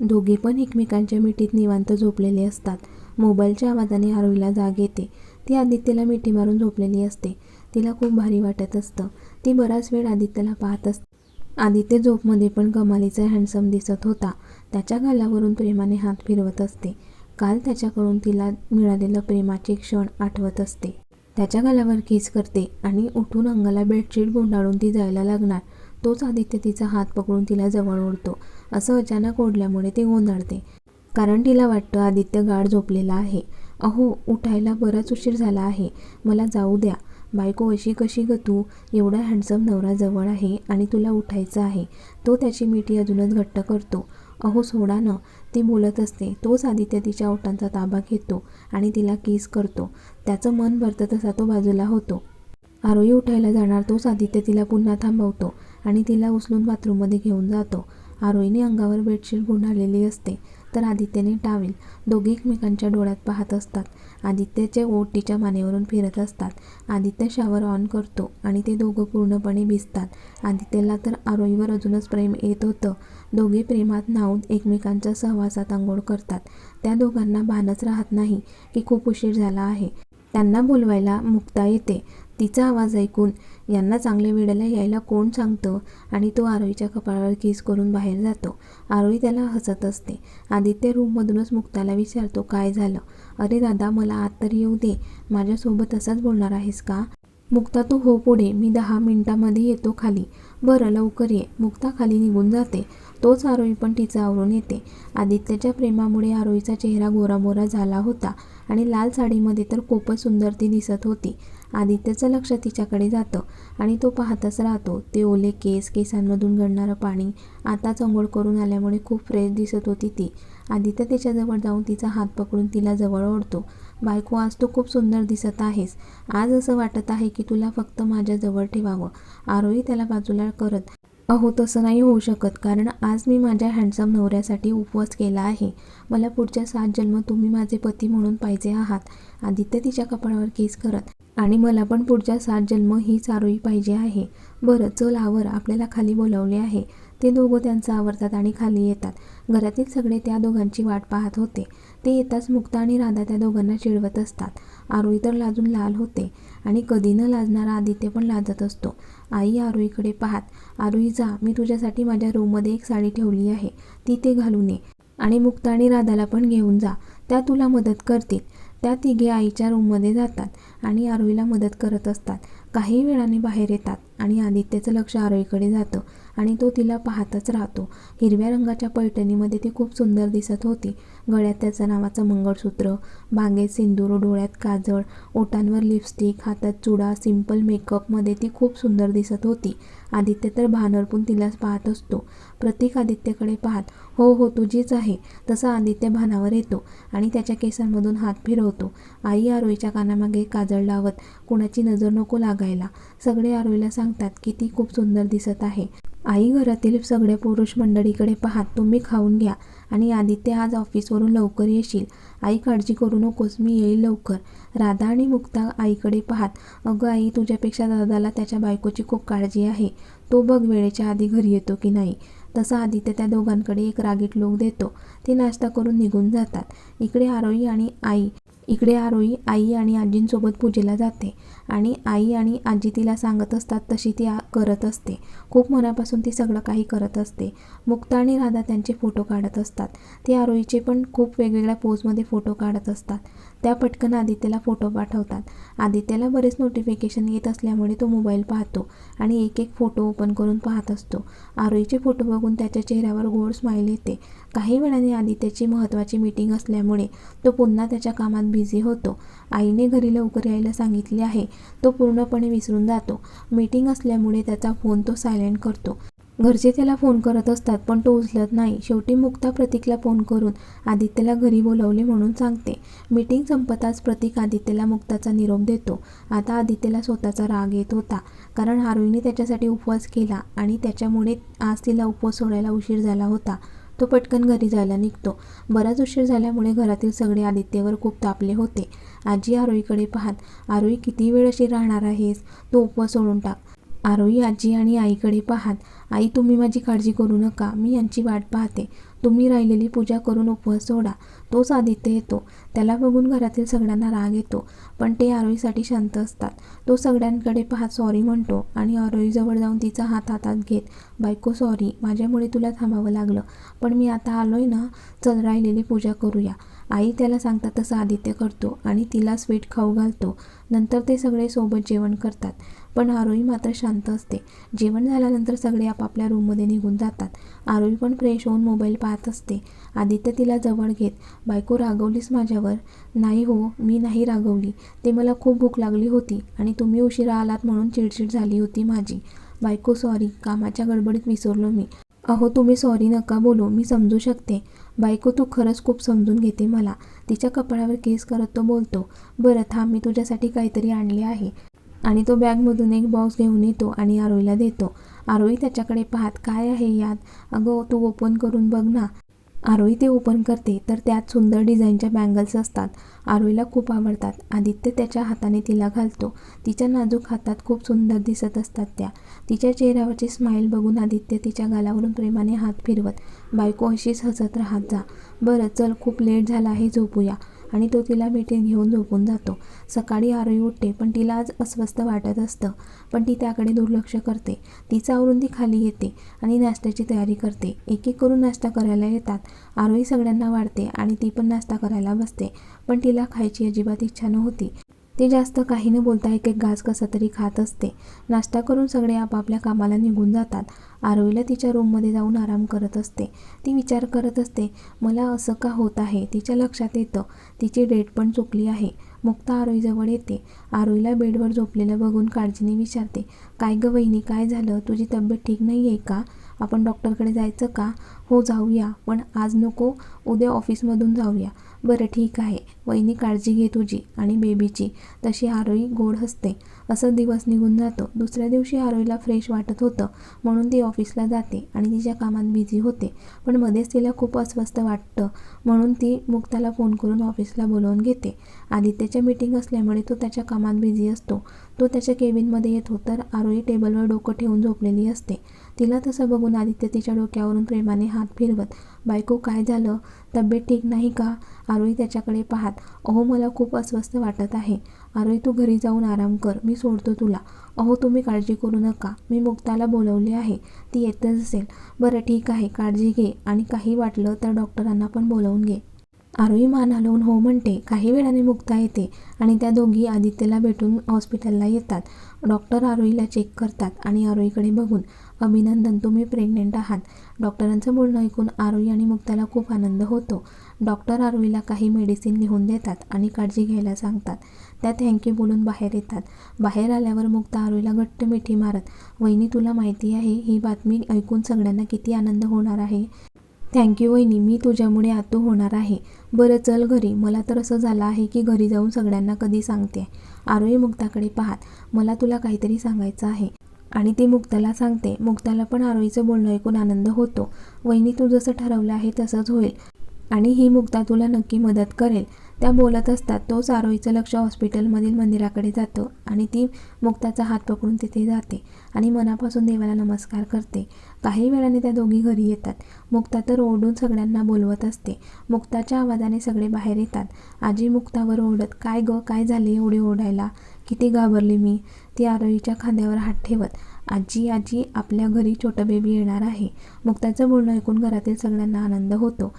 दोघे पण एकमेकांच्या मिठीत निवांत झोपलेले असतात. मोबाईलच्या आवाजाने आरवीला जाग येते. ती आदित्यला मिठी मारून झोपलेली असते. तिला खूप भारी वाटत असतं. ती बराच वेळ आदित्यला पाहत असते. आदित्य झोपमध्ये पण कमालीचा हँडसम दिसत होता. त्याच्या गालावरून प्रेमाने हात फिरवत असते. काल त्याच्याकडून तिला मिळालेलं प्रेमाचे क्षण आठवत असते. त्याच्या गालावर किस करते आणि उठून अंगाला बेडशीट गुंडाळून ती जायला लागणार. तोच आदित्य तिचा हात पकडून तिला जवळ ओढतो. असं अचानक ओढल्यामुळे ती गोंधळते. कारण तिला वाटतं आदित्य गाढ झोपलेला आहे. अहो उठायला बराच उशीर झाला आहे. मला जाऊ द्या. बायको अशी कशी ग तू? एवढा हँडसम नवरा जवळ आहे आणि तुला उठायचं आहे. तो त्याची मिठी अजूनच घट्ट करतो. अहो सोडा न. ती बोलत असते. तोच आदित्य तिच्या ओठांचा ताबा घेतो आणि तिला किस करतो. त्याचं मन भरतं तसा तो बाजूला होतो. आरोही उठायला जाणार तोच आदित्य तिला पुन्हा थांबवतो आणि तिला उचलून बाथरूममध्ये घेऊन जातो. आरोहीने अंगावर बेडशीट गुंडाळलेली असते तर आदित्यने टावेल. दोघे एकमेकांच्या डोळ्यात पाहत असतात. आदित्यचे ओठ तिच्या मानेवरून फिरत असतात. आदित्य शॉवर ऑन करतो आणि ते दोघं पूर्णपणे भिजतात. आदित्यला तर आरोहीवर अजूनच प्रेम येत होतं. दोघे प्रेमात न्हावून एकमेकांच्या सहवासात आंघोळ करतात. त्या दोघांना भानच राहत नाही की खूप उशीर झाला आहे. त्यांना बोलवायला मुक्ता येते. तिचा आवाज ऐकून यांना चांगल्या वेळेला यायला कोण सांगतं? आणि तो आरोहीच्या कपाळावर किस करून बाहेर जातो. आरोही त्याला हसत असते. आदित्य रूममधूनच मुक्ताला विचारतो काय झालं? अरे दादा मला आत तर येऊ दे. माझ्यासोबत असंच बोलणार आहेस का? मुक्ता तू हो पुढे. मी दहा मिनिटामध्ये येतो खाली. बरं लवकर ये. मुक्ता खाली निघून जाते. तोच आरोही पण तिचं आवरून येते. आदित्यच्या प्रेमामुळे आरोहीचा चेहरा गोरामोरा झाला होता आणि लाल साडीमध्ये तर खूपच सुंदर ती दिसत होती. आदित्यचं लक्ष तिच्याकडे जातं आणि तो पाहतच राहतो. ते ओले केस केसांमधून गडणारं पाणी आताच अंघोळ करून आल्यामुळे खूप फ्रेश दिसत होती ती. आदित्य तिच्याजवळ जाऊन तिचा हात पकडून तिला जवळ ओढतो. बायको आज तू खूप सुंदर दिसत आहेस. आज असं वाटत आहे की तुला फक्त माझ्याजवळ ठेवावं. आरोही त्याला बाजूला करत अहो तसं नाही होऊ शकत कारण आज मी माझ्या हँडसम नवऱ्यासाठी उपवास केला आहे. मला पुढच्या सात जन्म तुम्ही माझे पती म्हणून पाहिजे आहात. आदित्य तिच्या कपाळावर केस करत आणि मला पण पुढच्या सात जन्म ही चारोळी पाहिजे आहे. बरं चल आवर आपल्याला खाली बोलावले आहे. ते दोघं त्यांचं आवरतात आणि खाली येतात. घरातील सगळे त्या दोघांची वाट पाहत होते. ते येताच मुक्ता आणि राधा त्या दोघांना चिडवत असतात. आरोही तर लाजून लाल होते आणि कधी न लाजणारा आदित्य पण लाजत असतो. आई आरोहीकडे पाहत आरोही जा मी तुझ्यासाठी माझ्या रूममध्ये एक साडी ठेवली आहे. ती ते घालून ये आणि मुक्ता आणि राधाला पण घेऊन जा. त्या तुला मदत करतील. त्या तिघे आईच्या रूममध्ये जातात आणि आरोहीला मदत करत असतात. काही वेळाने बाहेर येतात आणि आदित्यचं लक्ष आरोहीकडे जातं आणि तो तिला पाहतच राहतो. हिरव्या रंगाच्या पैठणीमध्ये ती खूप सुंदर दिसत होती. गळ्यात त्याचं नावाचं मंगळसूत्र बांगेत सिंदूर डोळ्यात काजळ ओटांवर लिपस्टिक हातात चुडा सिंपल मेकअपमध्ये ती खूप सुंदर दिसत होती. आदित्य तर भानरपून तिलाच पाहत असतो. प्रतीक आदित्यकडे पाहत हो हो तुझीच आहे. तसा आदित्य भानावर येतो आणि त्याच्या केसांमधून हात फिरवतो. आई आरोईच्या कानामागे काजळ लावत कुणाची नजर नको लागायला. सगळे आरोईला सांगतात की ती खूप सुंदर दिसत आहे. आई घरातील सगळ्या पुरुष मंडळीकडे पाहात तुम्ही खाऊन घ्या आणि आदित्य आज ऑफिसवरून लवकर येशील. आई काळजी करू नकोस मी येईल लवकर. राधा आणि मुक्ता आईकडे पाहात अगं आई तुझ्यापेक्षा दादाला त्याच्या बायकोची खूप काळजी आहे. तो बघ वेळेच्या आधी घरी येतो की नाही. तसा आदित्य त्या दोघांकडे एक रागीट लोक देतो. ते नाश्ता करून निघून जातात. इकडे आरोही आणि आई. इकडे आरोही आई आणि आजींसोबत पूजेला जाते आणि आई आणि आजी तिला सांगत असतात तशी ती करत असते. खूप मनापासून ती सगळं काही करत असते. मुक्ता आणि राधा त्यांचे फोटो काढत असतात. ते आरोहीचे पण खूप वेगवेगळ्या पोजमध्ये फोटो काढत असतात. त्या पटकन आदित्यला फोटो पाठवतात. आदित्यला बरेच नोटिफिकेशन येत असल्यामुळे तो मोबाईल पाहतो आणि एक एक फोटो ओपन करून पाहत असतो. आरोहीचे फोटो बघून त्याच्या चेहऱ्यावर गोड स्माईल येते. काही वेळाने आदित्यची महत्त्वाची मीटिंग असल्यामुळे तो पुन्हा त्याच्या कामात बिझी होतो. आईने घरी लवकर यायला सांगितले आहे. तो पूर्णपणे विसरून जातो. मीटिंग असल्यामुळे त्याचा फोन तो सायलेंट करतो. घरचे त्याला फोन करत असतात पण तो उचलत नाही. शेवटी मुक्ता प्रतीकला फोन करून आदित्यला घरी बोलवले म्हणून सांगते. मीटिंग संपताच प्रतीक आदित्यला मुक्ताचा निरोप देतो. आता आदित्यला स्वतःचा राग येत होता कारण आरोहीने त्याच्यासाठी उपवास केला आणि त्याच्यामुळे आज तिला उपवास सोडायला उशीर झाला होता. तो पटकन घरी जायला निघतो. बराच उशीर झाल्यामुळे घरातील सगळे आदित्यवर खूप तापले होते. आजी आरोईकडे पाहत आरोई किती वेळ अशी राहणार आहेस? तो उपवास सोडून टाक. आरोई आजी आणि आईकडे पाहत आई तुम्ही माझी काळजी करू नका. मी यांची वाट पाहते. तुम्ही राहिलेली पूजा करून उपवास सोडा. तोच आदित्य येतो. त्याला बघून घरातील सगळ्यांना राग येतो. पण ते आरोहीसाठी शांत असतात. तो सगळ्यांकडे पाहत सॉरी म्हणतो आणि आरोहीजवळ जाऊन तिचा हात हातात घेत बायको सॉरी माझ्यामुळे तुला थांबावं लागलं. पण मी आता आलोय ना चल राहिलेली पूजा करूया. आई त्याला सांगतात तसं आदित्य करतो आणि तिला स्वीट खाऊ घालतो. नंतर ते सगळे सोबत जेवण करतात. पण आरोही मात्र शांत असते. जेवण झाल्यानंतर सगळे आपापल्या रूममध्ये निघून जातात. आरोही पण फ्रेश होऊन मोबाईल पाहत असते. आदित्य तिला जवळ घेत बायको रागवलीस माझ्यावर? नाही हो मी नाही रागवली. ते मला खूप भूक लागली होती आणि तुम्ही उशिरा आलात म्हणून चिडचिड झाली होती माझी. बायको सॉरी कामाच्या गडबडीत विसरलो मी. अहो तुम्ही सॉरी नका बोलू. मी समजू शकते. बायको तू खरंच खूप समजून घेते मला. तिच्या कपाळावर केस करत तो बोलतो बरं थांब मी तुझ्यासाठी काहीतरी आणले आहे. आणि तो बॅगमधून एक बॉक्स घेऊन येतो आणि आरोहीला देतो. आरोही त्याच्याकडे पाहत काय आहे यात? अगं तू ओपन करून बघ ना. आरोही ते ओपन करते तर त्यात सुंदर डिझाईनच्या बँगल्स असतात. आरोहीला खूप आवडतात. आदित्य त्याच्या हाताने तिला घालतो. तिच्या नाजूक हातात खूप सुंदर दिसत असतात त्या. तिच्या चेहऱ्यावरची स्माईल बघून आदित्य तिच्या गालावरून प्रेमाने हात फिरवत बायको अशीच हसत राहत जा. बरं चल खूप लेट झाला आहे झोपूया. आणि तो तिला भेटीत घेऊन झोपून जातो. सकाळी आरोही उठते पण तिला आज अस्वस्थ वाटत असतं. पण ती त्याकडे दुर्लक्ष करते. तिचा आवरून ती खाली येते आणि नाश्त्याची तयारी करते. एक एक करून नाश्ता करायला येतात. आरोही सगळ्यांना वाढते आणि ती पण नाश्ता करायला बसते. पण तिला खायची अजिबात इच्छा नव्हती. ती जास्त काही न बोलता एक एक घास कसा तरी खात असते. नाश्ता करून सगळे आपापल्या कामाला निघून जातात. आरवीला तिच्या रूममध्ये जाऊन आराम करत असते. ती विचार करत असते मला असं का होत आहे? तिच्या लक्षात येतं. तिची डेट पण चुकली आहे. मुक्ता आरोईजवळ येते. आरोईला बेडवर झोपलेलं बघून काळजीने विचारते काय गं वहिनी काय झालं? तुझी तब्येत ठीक नाही आहे का? आपण डॉक्टरकडे जायचं का? हो जाऊया. पण आज नको उद्या ऑफिसमधून जाऊया. बरं ठीक आहे वहिनी काळजी घे तुझी आणि बेबीची तशी आरोही गोड हसते. असं दिवस निघून जातो. दुसऱ्या दिवशी आरोईला फ्रेश वाटत होतं म्हणून ती ऑफिसला जाते आणि तिच्या कामात बिझी होते. पण मध्येच तिला खूप अस्वस्थ वाटतं म्हणून ती मुक्ताला फोन करून ऑफिसला बोलवून घेते. आदित्यच्या मीटिंग असल्यामुळे तो त्याच्या कामात बिझी असतो. तो त्याच्या केबिनमध्ये येतो तर आरोही टेबलवर डोकं ठेवून झोपलेली असते. तिला तसं बघून आदित्य तिच्या डोक्यावरून प्रेमाने हात फिरवत बायको काय झालं? तब्येत ठीक नाही का? आरोही त्याच्याकडे पाहत अहो मला खूप अस्वस्थ वाटत आहे. आरोही तू घरी जाऊन आराम कर मी सोडतो तुला. अहो तुम्ही काळजी करू नका. मी मुक्ताला बोलवले आहे. ती येतच असेल. बरं ठीक आहे. काळजी घे. आणि काही वाटलं तर डॉक्टरांना पण बोलवून घे. आरोही मान हलवून हो म्हणते. काही वेळाने मुक्ता येते आणि त्या दोघी आदित्यला भेटून हॉस्पिटलला येतात. डॉक्टर आरोहीला चेक करतात आणि आरोहीकडे बघून अभिनंदन तुम्ही प्रेग्नेंट आहात. डॉक्टरांचं बोलणं ऐकून आरोही आणि मुक्ताला खूप आनंद होतो. डॉक्टर आरोहीला काही मेडिसिन लिहून देतात आणि काळजी घ्यायला सांगतात. त्या थँक्यू बोलून बाहेर येतात. बाहेर आल्यावर मुक्ता आरोहीला घट्ट मिठी मारत वहिनी तुला माहिती आहे ही बातमी ऐकून सगळ्यांना किती आनंद होणार आहे? थँक्यू वहिनी मी तुझ्यामुळे आतू होणार आहे. बरं चल घरी. मला तर असं झालं आहे की घरी जाऊन सगळ्यांना कधी सांगते. आरोही मुक्ताकडे पाहत. मला तुला काहीतरी सांगायचं आहे. आणि ती मुक्ताला सांगते. मुक्ताला पण आरोहीचं बोलणं ऐकून आनंद होतो. वहिनी तू जसं ठरवलं आहे तसंच होईल. आणि ही मुक्ता तुला नक्की मदत करेल. त्या बोलत असतात तोच आरोहीचं लक्ष हॉस्पिटलमधील मंदिराकडे जातं आणि ती मुक्ताचा हात पकडून तिथे जाते आणि मनापासून देवाला नमस्कार करते. काही वेळाने त्या दोघी घरी येतात. मुक्ता तर ओरडून सगळ्यांना बोलवत असते. मुक्ताच्या आवाजाने सगळे बाहेर येतात. आजी मुक्तावर ओरडत काय ग काय झाले एवढे ओरडायला? किती घाबरली मी. ती आरोहीच्या खांद्यावर हात ठेवत आजी आजी आपल्या घरी छोटं बेबी येणार आहे. मुक्ताचं बोलणं ऐकून घरातील सगळ्यांना आनंद होतो.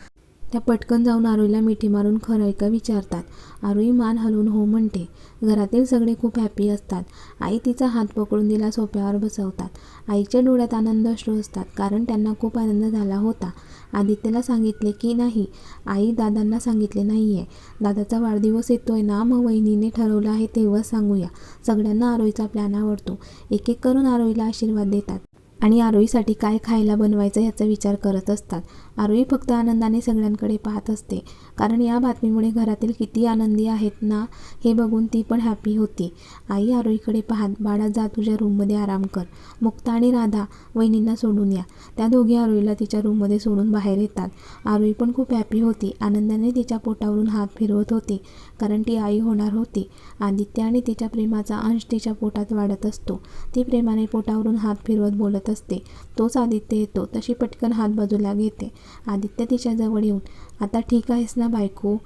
त्या पटकन जाऊन आरोईला मिठी मारून खरं आहे का विचारतात. आरोई मान हलवून हो म्हणते घरातील सगळे खूप हॅपी असतात. आई तिचा हात पकडून तिला सोप्यावर बसवतात. आईच्या डोळ्यात आनंद अश्रू असतात कारण त्यांना खूप आनंद झाला होता. आदित्यला सांगितले की नाही आई दादांना सांगितले नाही आहे दादाचा वाढदिवस येतोय ना मग वहिनीने ठरवलं आहे तेव्हा सांगूया. सगळ्यांना आरोईचा प्लॅन आवडतो. एक एक करून आरोईला आशीर्वाद देतात आणि आरोईसाठी काय खायला बनवायचं याचा विचार करत असतात. आरोही फक्त आनंदाने सगळ्यांकडे पाहत असते. कारण या बातमीमुळे घरातील किती आनंदी आहेत ना हे बघून ती पण हॅपी होती. आई आरोहीकडे पाहत बाळा जा तुझ्या रूममध्ये आराम कर. मुक्ता आणि राधा वहिनींना सोडून या. त्या दोघी आरोहीला तिच्या रूममध्ये सोडून बाहेर येतात. आरोही पण खूप हॅपी होती. आनंदाने तिच्या पोटावरून हात फिरवत होती. कारण ती आई होणार होती. आदित्य आणि तिच्या प्रेमाचा अंश तिच्या पोटात वाढत असतो. ती प्रेमाने पोटावरून हात फिरवत बोलत असते. तोच आदित्य येतो. तशी पटकन हात बाजूला घेते. आदित्य तिच्याजवळ येऊन आता ठीक आहेस ना बायको?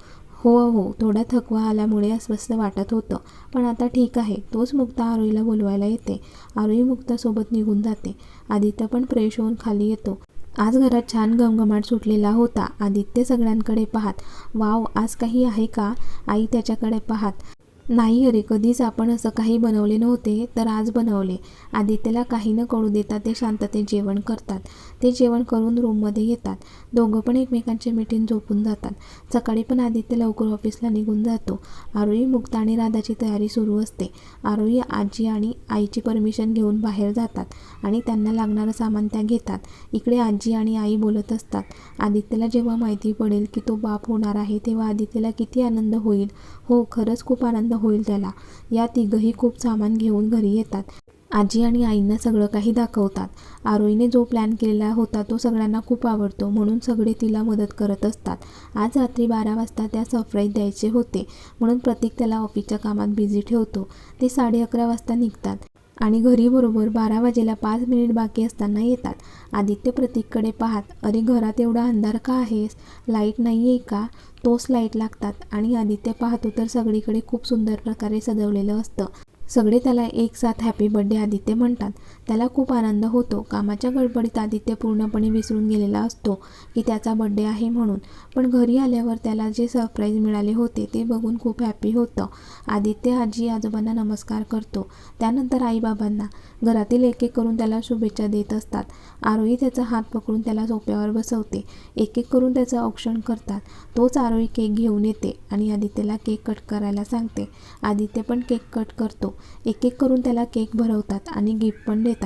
हो हो थोडा थकवा आल्यामुळे अस्वस्थ वाटत होतं पण आता ठीक आहे तोच मुक्ता आरोईला बोलवायला येते. आरोई मुक्तासोबत निघून जाते. आदित्य पण फ्रेश होऊन खाली येतो. आज घरात छान घमघमाट सुटलेला होता. आदित्य सगळ्यांकडे पाहत वाव आज काही आहे का? आई त्याच्याकडे पाहत नाही अरे कधीच आपण असं काही बनवले नव्हते तर आज बनवले. आदित्यला काही न कळू देता ते शांततेत जेवण करतात. ते जेवण करून रूममध्ये येतात. दोघं पण एकमेकांच्या मिठीन झोपून जातात. सकाळी पण आदित्य लवकर ऑफिसला निघून जातो. आरोही मुक्ता आणि राधाची तयारी सुरू असते. आरोही आजी आणि आईची परमिशन घेऊन बाहेर जातात आणि त्यांना लागणारं सामान त्या घेतात. इकडे आजी आणि आई बोलत असतात. आदित्यला जेव्हा माहिती पडेल की तो बाप होणार आहे तेव्हा आदित्यला किती आनंद होईल. हो खरंच खूप आनंद होईल त्याला. या तिघंही खूप सामान घेऊन घरी येतात. आजी आणि आईंना सगळं काही दाखवतात. आरोईने जो प्लॅन केलेला होता तो सगळ्यांना खूप आवडतो म्हणून सगळे तिला मदत करत असतात. आज रात्री बारा वाजता त्या सरप्राईज द्यायचे होते म्हणून प्रतीक त्याला ऑफिसच्या कामात बिझी ठेवतो. ते साडे अकरा वाजता निघतात. आणि घरी बरोबर बारा वाजेला पाच मिनिट बाकी असताना येतात. आदित्य प्रतीककडे पाहत अरे घरात एवढा अंधार का आहेस? लाइट नाही आहे का? तोच लाइट लागतात. आणि आदित्य पाहतो तर सगळीकडे खूप सुंदर प्रकारे सजवलेलं असतं. सगळे त्याला एक साथ हॅपी बर्थडे आदित्य म्हणतात. त्याला खूप आनंद होतो. कामाच्या गडबडीत आदित्य पूर्णपणे विसरून गेलेला असतो की त्याचा बड्डे आहे म्हणून. पण घरी आल्यावर त्याला जे सरप्राईज मिळाले होते ते बघून खूप हॅपी होतं. आदित्य आजी आजोबांना नमस्कार करतो. त्यानंतर आईबाबांना. घरातील एक एक करून त्याला शुभेच्छा देत असतात. आरोही त्याचा हात पकडून त्याला सोप्यावर बसवते. एक एक करून त्याचं औक्षण करतात. तोच आरोही केक घेऊन येते आणि आदित्यला केक कट करायला सांगते. आदित्य पण केक कट करतो. एक एक करून त्याला केक भरवतात आणि गिफ्ट पण देतात.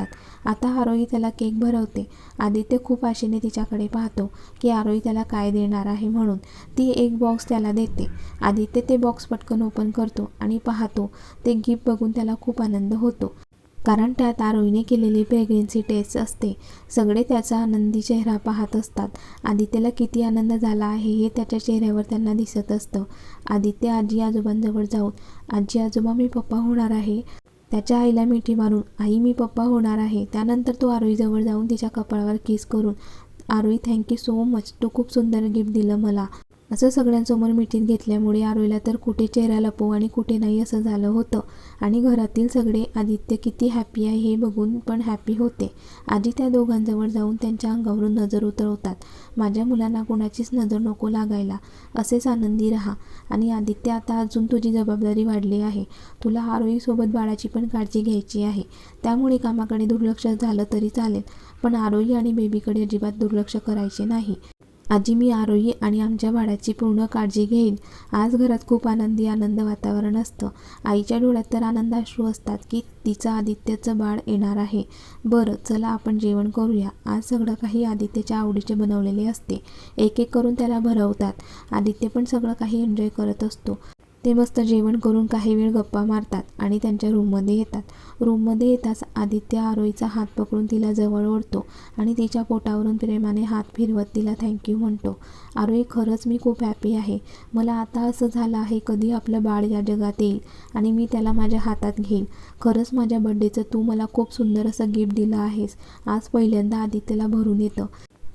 आता आरोही त्याला केक भरवते. आदित्य खूप आशेने तिच्याकडे पाहतो की आरोही त्याला काय देणार आहे म्हणून. ती एक बॉक्स त्याला देते. आदित्य ते बॉक्स पटकन ओपन करतो आणि पाहतो. ते गिफ्ट बघून त्याला खूप आनंद होतो. कारण त्यात आरोहीने केलेली प्रेग्नेन्सी टेस्ट असते. सगळे त्याचा आनंदी चेहरा पाहत असतात. आदित्यला किती आनंद झाला आहे हे त्याच्या चेहऱ्यावर त्यांना दिसत असतं. आदित्य आजी आजोबांजवळ जाऊन आजी आजोबा मी पप्पा होणार आहे. त्याच्या आईला मिठी मारून आई मी पप्पा होणार आहे. त्यानंतर तो आरोहीजवळ जाऊन तिच्या कपाळावर किस करून Aarohi thank you so much तू खूप सुंदर गिफ्ट दिलं मला. असं सगळ्यांसमोर मिटिंग घेतल्यामुळे आरोहीला तर कुठे चेहरा लपवू आणि कुठे नाही असं झालं होतं. आणि घरातील सगळे आदित्य किती हॅपी आहे हे बघून पण हॅपी होते. आधी त्या दोघांजवळ जाऊन त्यांच्या अंगावरून नजर उतरवतात. माझ्या मुलांना कोणाचीच नजर नको लागायला. असेच आनंदी राहा. आणि आदित्य आता अजून तुझी जबाबदारी वाढली आहे. तुला आरोहीसोबत बाळाची पण काळजी घ्यायची आहे. त्यामुळे कामाकडे दुर्लक्ष झालं तरी चालेल. पण आरोही आणि बेबीकडे अजिबात दुर्लक्ष करायचे नाही. आजी मी आरोही आणि आमच्या बाळाची पूर्ण काळजी घेईन. आज घरात खूप आनंदी आनंद वातावरण असतं. आईच्या डोळ्यात तर आनंदाश्रू असतात की तिचं आदित्यचं बाळ येणार आहे. बरं चला आपण जेवण करूया. आज सगळं काही आदित्यच्या आवडीचे बनवलेले असते. एक एक करून त्याला भरवतात. आदित्य पण सगळं काही एन्जॉय करत असतो. ते मस्त जेवण करून काही वेळ गप्पा मारतात आणि त्यांच्या रूममध्ये येतात. रूममध्ये येताच आदित्य आरोईचा हात पकडून तिला जवळ ओढतो आणि तिच्या पोटावरून प्रेमाने हात फिरवत तिला थँक्यू म्हणतो. आरोई खरंच मी खूप हॅपी आहे. मला आता असं झालं आहे कधी आपलं बाळ या जगात येईल आणि मी त्याला माझ्या हातात घेईन. खरंच माझ्या बड्डेचं तू मला खूप सुंदर असं गिफ्ट दिलं आहेस. आज पहिल्यांदा आदित्यला भरून येतं.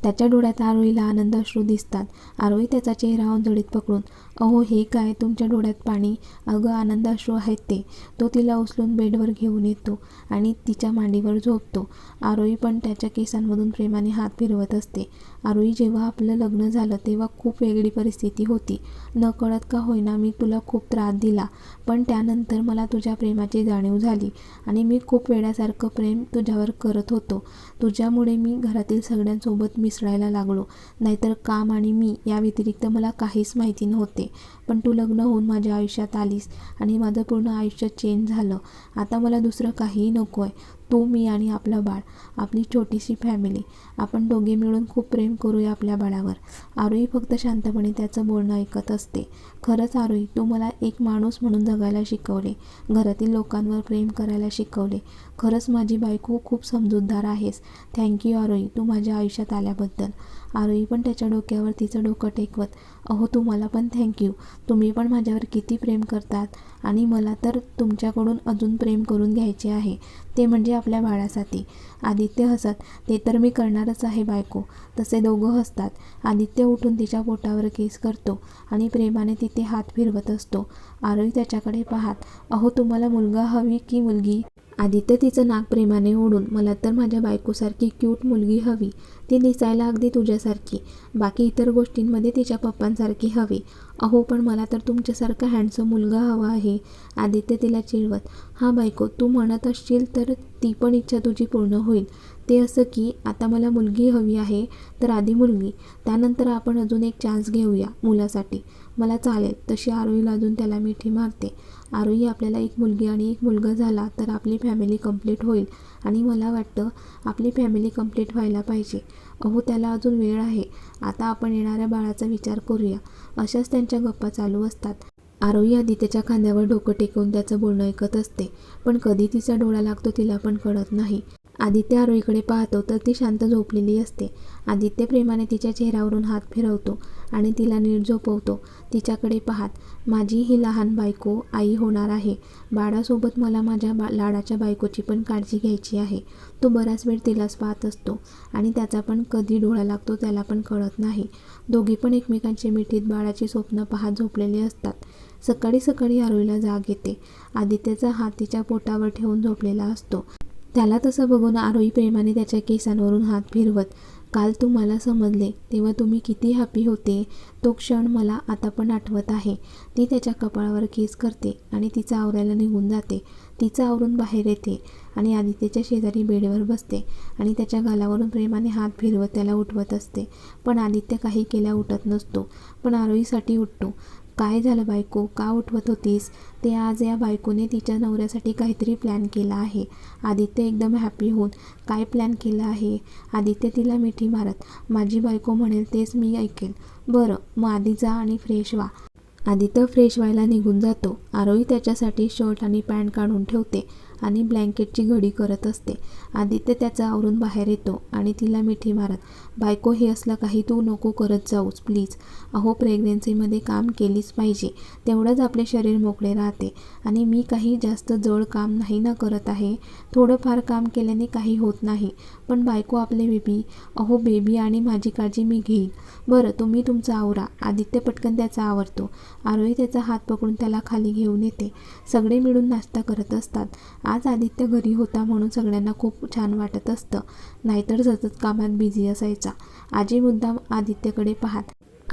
त्याच्या डोळ्यात आरोहीला आनंद अश्रू दिसतात. आरोही त्याचा चेहरा अंजळीत पकडून अहो हे काय? तुमच्या डोळ्यात पाणी? अगं आनंद अश्रू आहेत ते. तो तिला उचलून बेडवर घेऊन येतो आणि तिच्या मांडीवर झोपतो. आरोही पण त्याच्या केसांमधून प्रेमाने हात फिरवत असते. आरोही जेव्हा आपलं लग्न झालं तेव्हा खूप वेगळी परिस्थिती होती. न कळत का होईना मी तुला खूप त्रास दिला. पण त्यानंतर मला तुझ्या प्रेमाची जाणीव झाली आणि मी खूप वेळासारखं प्रेम तुझ्यावर करत होतो. तुझ्यामुळे मी घरातील सगळ्यांसोबत मिसळायला लागलो. नाहीतर काम आणि मी या व्यतिरिक्त मला काहीच माहिती नव्हते. पण तू लग्न होऊन माझ्या आयुष्यात आलीस आणि माझं पूर्ण आयुष्य चेंज झालं. आता मला दुसरं काहीही नको आहे तू मी आणि आपलं बाळ आपली छोटीशी फॅमिली आपण दोघे मिळून खूप प्रेम करूया आपल्या बाळावर. आरोही फक्त शांतपणे त्याचं बोलणं ऐकत असते. खरंच आरोही तू मला एक माणूस म्हणून जगायला शिकवले. घरातील लोकांवर प्रेम करायला शिकवले. खरंच माझी बायको खूप समजूतदार आहेस. थँक्यू आरोही. तू माझ्या आयुष्यात आल्याबद्दल. आरोही पण त्याच्या डोक्यावर तिचं डोकं टेकवत अहो तुम्हाला पण थँक्यू तुम्ही पण माझ्यावर किती प्रेम करतात आणि मला तर तुमच्याकडून अजून प्रेम करून घ्यायचे आहे. ते म्हणजे आपल्या बाळासाठी. आदित्य हसत ते तर मी करणारच आहे बायको. तसे दोघं हसतात. आदित्य उठून तिच्या पोटावर केस करतो आणि प्रेमाने तिथे हात फिरवत असतो. आरोही त्याच्याकडे पाहात अहो तुम्हाला मुलगा हवी की मुलगी? आदित्य तिचं नाक प्रेमाने ओढून मला तर माझ्या बायकोसारखी क्यूट मुलगी हवी. ती दिसायला अगदी तुझ्यासारखी. बाकी इतर गोष्टींमध्ये तिच्या पप्पांसारखी हवी. अहो पण मला तर तुमच्यासारखा हँडसम मुलगा हवा आहे आदित्य तिला चिडवत. हा बायको तू म्हणत असशील तर ती पण इच्छा तुझी पूर्ण होईल. ते असं की आता मला मुलगी हवी आहे तर आधी मुलगी. त्यानंतर आपण अजून एक चान्स घेऊया मुलासाठी. मला चालेल तशी आरोहीला अजून त्याला मिठी मारते. आरोही आपल्याला एक मुलगी आणि एक मुलगा झाला तर आपली फॅमिली कंप्लीट होईल. आणि मला वाटतं आपली फॅमिली कंप्लीट व्हायला पाहिजे. अहो त्याला अजून वेळ आहे. आता आपण येणाऱ्या बाळाचा विचार करूया. अशाच त्यांच्या गप्पा चालू असतात. आरोही आधी त्याच्या खांद्यावर डोकं टेकवून त्याचं बोलणं ऐकत असते. पण कधी तिचा डोळा लागतो तिला पण कळत नाही. आदित्य आरोहीकडे पाहतो तर ती शांत झोपलेली असते. आदित्य प्रेमाने तिच्या चेहऱ्यावरून हात फिरवतो. आणि तिला नीट झोपवतो. तिच्याकडे पाहात माझी ही लहान बायको आई होणार आहे. बाळासोबत मला माझ्या बा लाडाच्या बायकोची पण काळजी घ्यायची आहे. तो बराच वेळ तिलाच पाहत असतो आणि त्याचा पण कधी डोळा लागतो त्याला पण कळत नाही. दोघी पण एकमेकांच्या मिठीत बाळाची स्वप्न पाहत झोपलेले असतात. सकाळी सकाळी आरोहीला जाग येते. आदित्यचा हात तिच्या पोटावर ठेवून झोपलेला असतो. त्याला तसं बघून आरोही प्रेमाने त्याच्या केसांवरून हात फिरवत काल तुम्हाला समजले तेव्हा तुम्ही किती हॅपी होते तो क्षण मला आता पण आठवत आहे. ती त्याच्या कपाळावर केस करते आणि तिचं आवरायला निघून जाते. तिचं आवरून बाहेर येते आणि आदित्यच्या शेजारी बेडवर बसते आणि त्याच्या गालावरून प्रेमाने हात फिरवत त्याला उठवत असते. पण आदित्य काही केल्या उठत नसतो पण आरोहीसाठी उठतो. काय झालं बायको? का उठवत होतीस? ते आज या बायकोने तिच्या नवऱ्यासाठी काहीतरी प्लॅन केला आहे. आदित्य एकदम हॅपी होऊन काय प्लॅन केला आहे? आदित्य तिला मिठी मारत माझी बायको म्हणेल तेच मी ऐकेल. बरं मग आधी जा आणि फ्रेश व्हा. आदित्य फ्रेश व्हायला निघून जातो. आरोही त्याच्यासाठी शर्ट आणि पॅन्ट काढून ठेवते. आणि ब्लँकेटची घडी करत असते. आदित्य त्याचा आवरून बाहेर येतो आणि तिला मिठी मारत बायको हे असलं काही तू नको करत जाऊस प्लीज. अहो प्रेग्नेन्सीमध्ये काम केलीच पाहिजे. तेवढंच आपले शरीर मोकळे राहते आणि मी काही जास्त जड काम नाही ना करत आहे. थोडंफार काम केल्याने काही होत नाही. पण बायको आपले बेबी अहो बेबी आणि माझी काळजी मी घेईन. बरं तुम्ही तुमचा आवरा. आदित्य पटकन त्याचा आवरतो. आरोही त्याचा हात पकडून त्याला खाली घेऊन येते. सगळे मिळून नाश्ता करत असतात. आज आदित्य घरी होता म्हणून सगळ्यांना खूप छान वाटत असतं. नाहीतर सतत कामात बिझी असायचा. आजी मुद्दाम आदित्यकडे पाहत.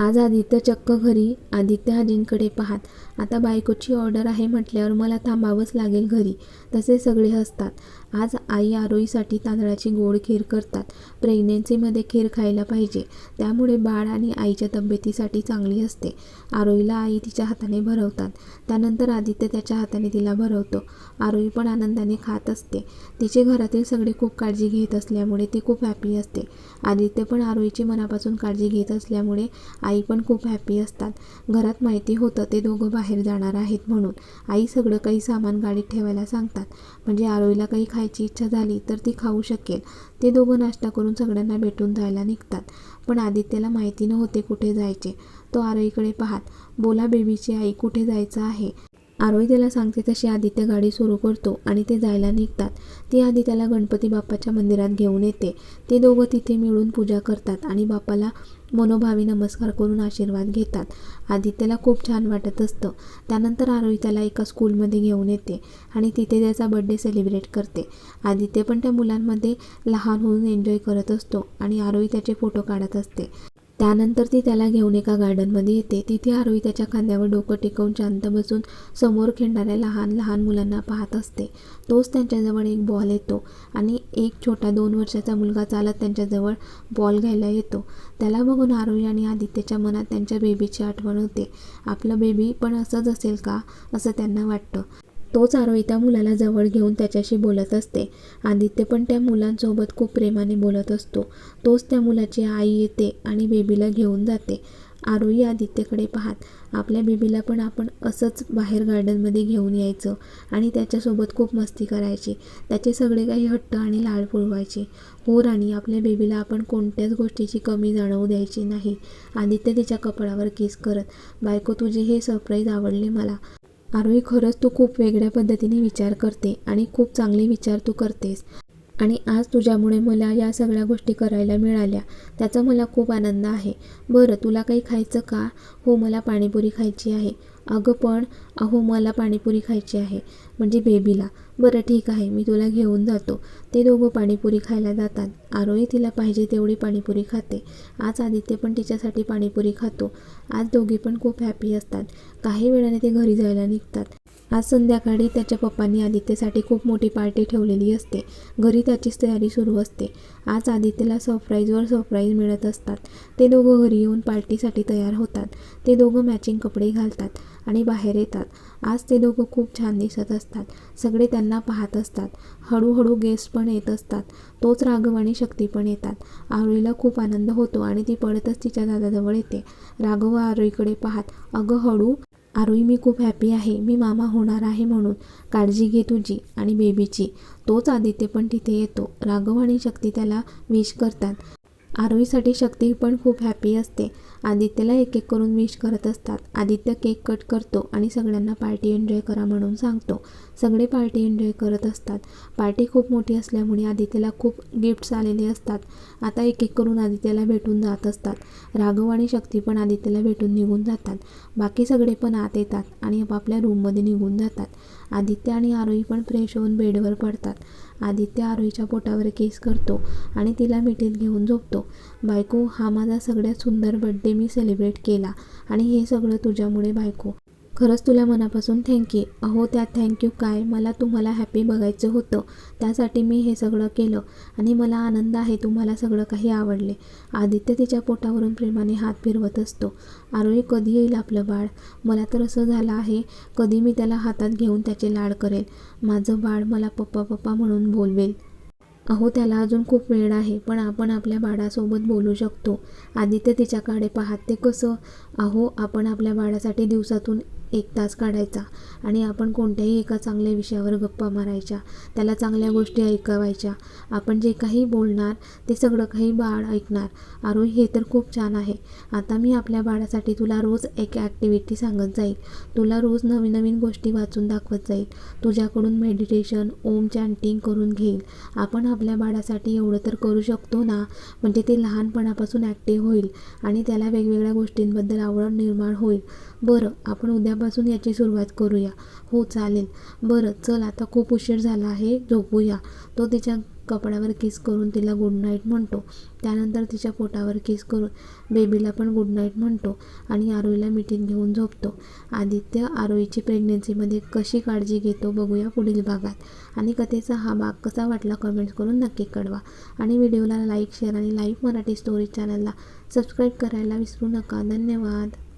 आज आदित्य चक्क घरी आदित्य आजींकडे पाहत. आता बायकोची ऑर्डर आहे म्हटल्यावर मला थांबावंच लागेल घरी. तसे सगळे हसतात. आज आई आरोईसाठी तांदळाची गोड खीर करतात. प्रेग्नेन्सीमध्ये खीर खायला पाहिजे. त्यामुळे बाळ आणि आईच्या तब्येतीसाठी चांगली असते. आरोईला आई तिच्या हाताने भरवतात. त्यानंतर आदित्य त्याच्या हाताने तिला भरवतो. आरोई पण आनंदाने खात असते. तिचे घरातील सगळे खूप काळजी घेत असल्यामुळे ती खूप हॅपी असते. आदित्य पण आरोईची मनापासून काळजी घेत असल्यामुळे आई पण खूप हॅपी असतात. घरात माहिती होतं ते दोघं बाहेर जाणार आहेत म्हणून. आई सगळं काही सामान गाडीत ठेवायला सांगतात. म्हणजे आरोईला काही खायची इच्छा झाली तर ती खाऊ शकेल. ते दोघं नाश्ता करून सगळ्यांना भेटून जायला निघतात. पण आदित्यला माहिती नव्हते कुठे जायचे. तो आरईकडे पाहत बोला बेबीची आई कुठे जायचं आहे? आरोही त्याला सांगते तशी आदित्य गाडी सुरू करतो आणि ते जायला निघतात. ती आधी त्याला गणपती बाप्पाच्या मंदिरात घेऊन येते. ते दोघं तिथे मिळून पूजा करतात आणि बाप्पाला मनोभावी नमस्कार करून आशीर्वाद घेतात. आदित्यला खूप छान वाटत असतं. त्यानंतर आरोही त्याला एका स्कूलमध्ये घेऊन येते आणि तिथे त्याचा बड्डे सेलिब्रेट करते. आदित्य पण त्या मुलांमध्ये लहान होऊन एन्जॉय करत असतो आणि आरोही त्याचे फोटो काढत असते. त्यानंतर ती त्याला घेऊन एका गार्डनमध्ये येते. तिथे आरोही त्याच्या खांद्यावर डोकं टेकवून शांत बसून समोर खेळणाऱ्या लहान लहान मुलांना पाहत असते. तोच त्यांच्याजवळ एक बॉल येतो आणि एक छोटा दोन वर्षाचा मुलगा चालत त्यांच्याजवळ बॉल घ्यायला येतो. त्याला बघून आरोही आणि आदित्यच्या मनात त्यांच्या बेबीची आठवण होते. आपलं बेबी पण असंच असेल का? असं त्यांना वाटतं. तोच आरोही त्या मुलाला जवळ घेऊन त्याच्याशी बोलत असते. आदित्य पण त्या मुलांसोबत खूप प्रेमाने बोलत असतो. तोच त्या मुलाची आई येते आणि बेबीला घेऊन जाते. आरोही आदित्यकडे पाहत आपल्या बेबीला पण आपण असंच बाहेर गार्डनमध्ये घेऊन यायचं आणि त्याच्यासोबत खूप मस्ती करायची. त्याचे सगळे काही हट्ट आणि लाड पुरवायचे. हो राणी आपल्या बेबीला आपण कोणत्याच गोष्टीची कमी जाणवू द्यायची नाही. आदित्य तिच्या कपाळावर किस करत बायको तुझे हे सरप्राईज आवडले मला. आरोही खरंच तू खूप वेगळ्या पद्धतीने विचार करते आणि खूप चांगले विचार तू करतेस. आणि आज तुझ्यामुळे मला या सगळ्या गोष्टी करायला मिळाल्या. त्याचा मला खूप आनंद आहे. बरं तुला काही खायचं का? हो मला पाणीपुरी खायची आहे. अगं पण अहो मला पाणीपुरी खायची आहे. म्हणजे बेबीला. बरं ठीक आहे मी तुला घेऊन जातो. ते दोघं पाणीपुरी खायला जातात. आरोही तिला पाहिजे तेवढी पाणीपुरी खाते. आज आदित्य पण तिच्यासाठी पाणीपुरी खातो. आज दोघी पण खूप हॅपी असतात. काही वेळाने ते घरी जायला निघतात. आज संध्याकाळी त्याच्या पप्पांनी आदित्यसाठी खूप मोठी पार्टी ठेवलेली असते. घरी त्याचीच तयारी सुरू असते. आज आदित्यला सरप्राईजवर सरप्राईज मिळत असतात. ते दोघं घरी येऊन पार्टीसाठी तयार होतात. ते दोघं मॅचिंग कपडे घालतात आणि बाहेर येतात. आज ते दोघं खूप छान दिसत असतात. सगळे त्यांना पाहत असतात. हळूहळू गेस्ट पण येत असतात. तोच राघव आणि शक्ती पण येतात. आरोहीला खूप आनंद होतो आणि ती पळतच तिच्या दादाजवळ येते. राघव आरोहीकडे पाहत अगं हळू आरोही मी खूप हॅपी आहे. मी मामा होणार आहे म्हणून. काळजी घे तुझी आणि बेबीची तोच आदित्य पण तिथे येतो. राघव आणि शक्ती त्याला विश करतात. आरोहीसाठी शक्ती पण खूप हॅपी असते. आदित्यला एक एक करून विश करत असतात. आदित्य केक कट करतो आणि सगळ्यांना पार्टी एन्जॉय करा म्हणून सांगतो. सगळे पार्टी एन्जॉय करत असतात. पार्टी खूप मोठी असल्यामुळे आदित्यला खूप गिफ्ट्स आलेले असतात. आता एक एक करून आदित्यला भेटून जात असतात. राघव आणि शक्ती पण आदित्यला भेटून निघून जातात. बाकी सगळे पण आत येतात आणि आपापल्या रूममध्ये निघून जातात. आदित्य आणि आरोही पण फ्रेश होऊन बेडवर पडतात. आदित्य आरोहीच्या पोटावर केस करतो आणि तिला मिठीत घेऊन झोपतो. बायको हा माझा सगळ्यात सुंदर बड्डे मी सेलिब्रेट केला आणि हे सगळं तुझ्यामुळे बायको. खरंच तुला मनापासून थँक्यू अहो त्यात थँक्यू काय? मला तुम्हाला हॅपी बघायचं होतं. त्यासाठी मी हे सगळं केलं आणि मला आनंद आहे तुम्हाला सगळं काही आवडले. आदित्य तिच्या पोटावरून प्रेमाने हात फिरवत असतो. आरोही कधी येईल आपलं बाळ? मला तर असं झालं आहे कधी मी त्याला हातात घेऊन त्याचे लाड करेल. माझं बाळ मला पप्पा पप्पा म्हणून बोलवेल. अहो त्याला अजून खूप वेळ आहे पण आपण आपल्या बाळासोबत बोलू शकतो. आदित्य तिच्याकडे पाहात ते कसं? अहो आपण आपल्या बाळासाठी दिवसातून एक तास काढायचा. आणि आपण कोणत्याही एका चांगल्या विषयावर गप्पा मारायच्या त्याला चांगल्या गोष्टी ऐकवायच्या. आपण जे काही बोलणार ते सगळं काही बाळ ऐकणार. आरोही हे तर खूप छान आहे. आता मी आपल्या बाळासाठी तुला रोज एक ॲक्टिव्हिटी सांगत जाईल. तुला रोज नवीन नवीन गोष्टी वाचून दाखवत जाईल. तुझ्याकडून मेडिटेशन ओम चॅन्टिंग करून घेईल. आपण आपल्या बाळासाठी एवढं तर करू शकतो ना? म्हणजे ते लहानपणापासून ॲक्टिव्ह होईल आणि त्याला वेगवेगळ्या गोष्टींबद्दल आवड निर्माण होईल. बरं आपण उद्यापासून याची सुरुवात करूया. हो चालेल. बरं चल आता खूप उशीर झाला आहे झोपूया. तो तिच्या कपड्यावर किस करून तिला गुड नाईट म्हणतो. त्यानंतर तिच्या पोटावर किस करून बेबीला पण गुड नाईट म्हणतो आणि आरोईला मिटिंग घेऊन झोपतो. आदित्य आरोईची प्रेग्नेन्सीमध्ये कशी काळजी घेतो बघूया पुढील भागात. आणि कथेचा हा भाग कसा वाटला कमेंट्स करून नक्की कळवा. आणि व्हिडिओला लाईक शेअर आणि लाईव्ह मराठी स्टोरी चॅनलला सबस्क्राईब करायला विसरू नका. धन्यवाद.